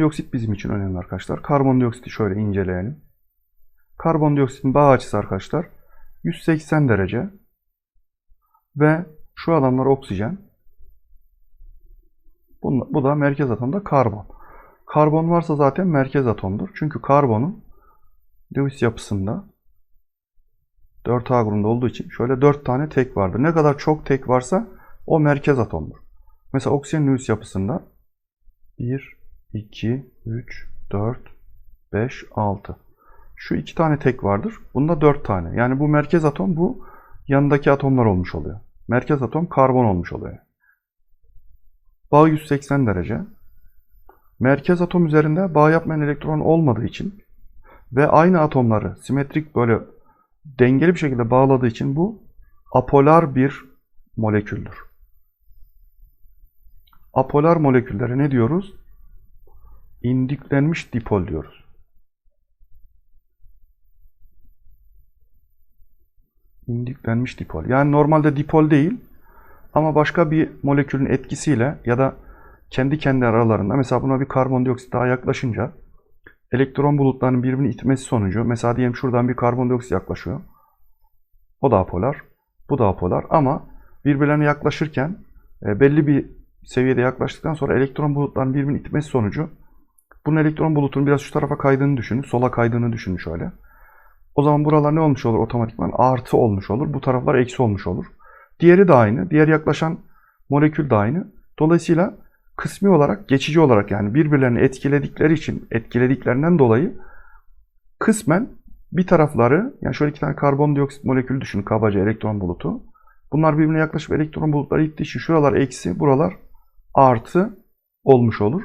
Karbondioksit bizim için önemli arkadaşlar. Karbondioksiti şöyle inceleyelim. Karbondioksitin bağ açısı arkadaşlar 180 derece ve şu adamlar oksijen. Bu, bu da merkez atomda karbon. Karbon varsa zaten merkez atomdur. Çünkü karbonun Lewis yapısında 4A grubunda olduğu için şöyle 4 tane tek vardır. Ne kadar çok tek varsa o merkez atomdur. Mesela oksijen Lewis yapısında 1, 2, 3, 4, 5, 6. Şu iki tane tek vardır. Bunda 4 tane. Yani bu merkez atom bu yanındaki atomlar olmuş oluyor. Merkez atom karbon olmuş oluyor. Bağ 180 derece. Merkez atom üzerinde bağ yapmayan elektron olmadığı için ve aynı atomları simetrik böyle dengeli bir şekilde bağladığı için bu apolar bir moleküldür. Apolar moleküllere ne diyoruz? İndüklenmiş dipol diyoruz. İndüklenmiş dipol. Yani normalde dipol değil ama başka bir molekülün etkisiyle ya da kendi kendi aralarında mesela buna bir karbondioksit daha yaklaşınca elektron bulutlarının birbirini itmesi sonucu mesela diyelim şuradan bir karbondioksit yaklaşıyor. O da apolar. Bu da apolar ama birbirlerine yaklaşırken e, belli bir seviyede yaklaştıktan sonra elektron bulutlarının birbirini itmesi sonucu bunun elektron bulutunun biraz şu tarafa kaydığını düşünün. Sola kaydığını düşünün şöyle. O zaman buralar ne olmuş olur otomatikman? Artı olmuş olur. Bu taraflar eksi olmuş olur. Diğeri de aynı. Diğer yaklaşan molekül de aynı. Dolayısıyla kısmi olarak, geçici olarak yani birbirlerini etkiledikleri için, etkilediklerinden dolayı kısmen bir tarafları, yani şöyle iki tane karbondioksit molekülü düşünün, kabaca elektron bulutu. Bunlar birbirine yaklaşıp elektron bulutları ittiği için şuralar eksi, buralar artı olmuş olur.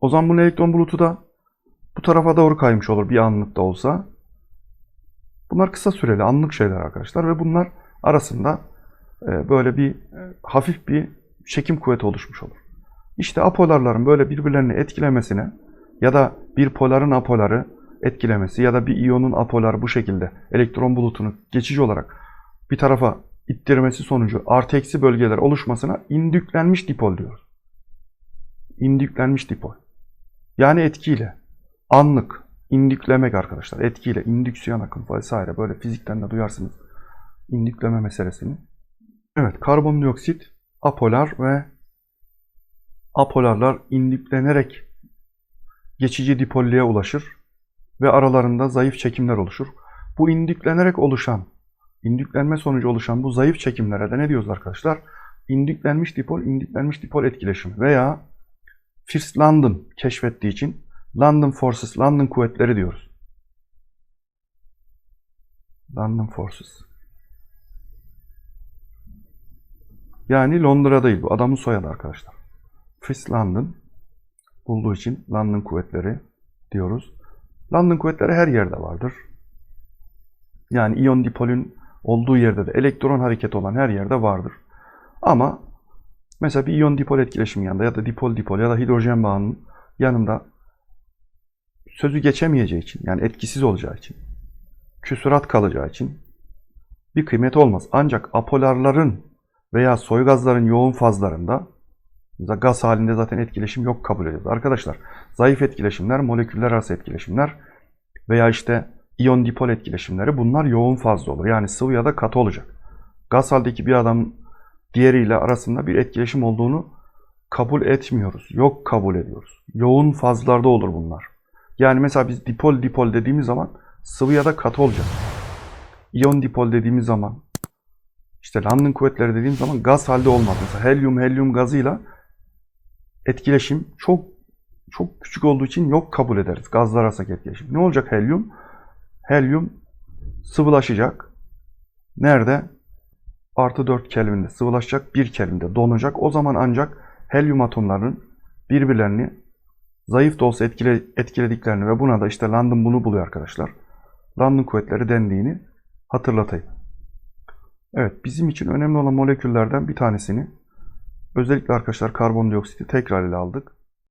O zaman bunun elektron bulutu da bu tarafa doğru kaymış olur bir anlık da olsa. Bunlar kısa süreli, anlık şeyler arkadaşlar ve bunlar arasında e, böyle bir e, hafif bir çekim kuvveti oluşmuş olur. İşte apolarların böyle birbirlerini etkilemesine ya da bir poların apoları etkilemesi ya da bir iyonun apoları bu şekilde elektron bulutunu geçici olarak bir tarafa ittirmesi sonucu artı eksi bölgeler oluşmasına indüklenmiş dipol diyoruz. İndüklenmiş dipol. Yani etkiyle. Anlık. indüklemek arkadaşlar. Etkiyle. indüksiyon akım vesaire. Böyle fizikten de duyarsınız. İndükleme meselesini. Evet. Karbondioksit apolar ve apolarlar indüklenerek geçici dipollüğe ulaşır ve aralarında zayıf çekimler oluşur. Bu indüklenerek oluşan, indüklenme sonucu oluşan bu zayıf çekimlere de ne diyoruz arkadaşlar? İndüklenmiş dipol, indüklenmiş dipol etkileşimi veya First London keşfettiği için London Forces, London kuvvetleri diyoruz. London Forces. Yani Londra değil bu. Adamın soyadı arkadaşlar. First London bulduğu için London kuvvetleri diyoruz. London kuvvetleri her yerde vardır. Yani iyon dipolün olduğu yerde de elektron hareketi olan her yerde vardır. Ama mesela bir iyon dipol etkileşimi yanında ya da dipol dipol ya da hidrojen bağının yanında sözü geçemeyeceği için yani etkisiz olacağı için küsurat kalacağı için bir kıymet olmaz. Ancak apolarların veya soy gazların yoğun fazlarında gaz halinde zaten etkileşim yok kabul ediyoruz. Arkadaşlar zayıf etkileşimler, moleküller arası etkileşimler veya işte iyon dipol etkileşimleri bunlar yoğun fazla olur. Yani sıvı ya da katı olacak. Gaz haldeki bir adam diğeriyle arasında bir etkileşim olduğunu kabul etmiyoruz. Yok kabul ediyoruz. Yoğun fazlarda olur bunlar. Yani mesela biz dipol dipol dediğimiz zaman sıvı ya da katı olacak. İyon dipol dediğimiz zaman işte London kuvvetleri dediğimiz zaman gaz halde olmaz. Mesela helyum helyum gazıyla etkileşim çok çok küçük olduğu için yok kabul ederiz. Gazlar arasındaki etkileşim. Ne olacak helyum? Helyum sıvılaşacak. Nerede? Artı 4 Kelvin'de sıvılaşacak. 1 Kelvin'de donacak. O zaman ancak helyum atomlarının birbirlerini zayıf da olsa etkile, etkilediklerini ve buna da işte London bunu buluyor arkadaşlar. London kuvvetleri dendiğini hatırlatayım. Evet bizim için önemli olan moleküllerden bir tanesini özellikle arkadaşlar karbondioksiti tekrar ele aldık.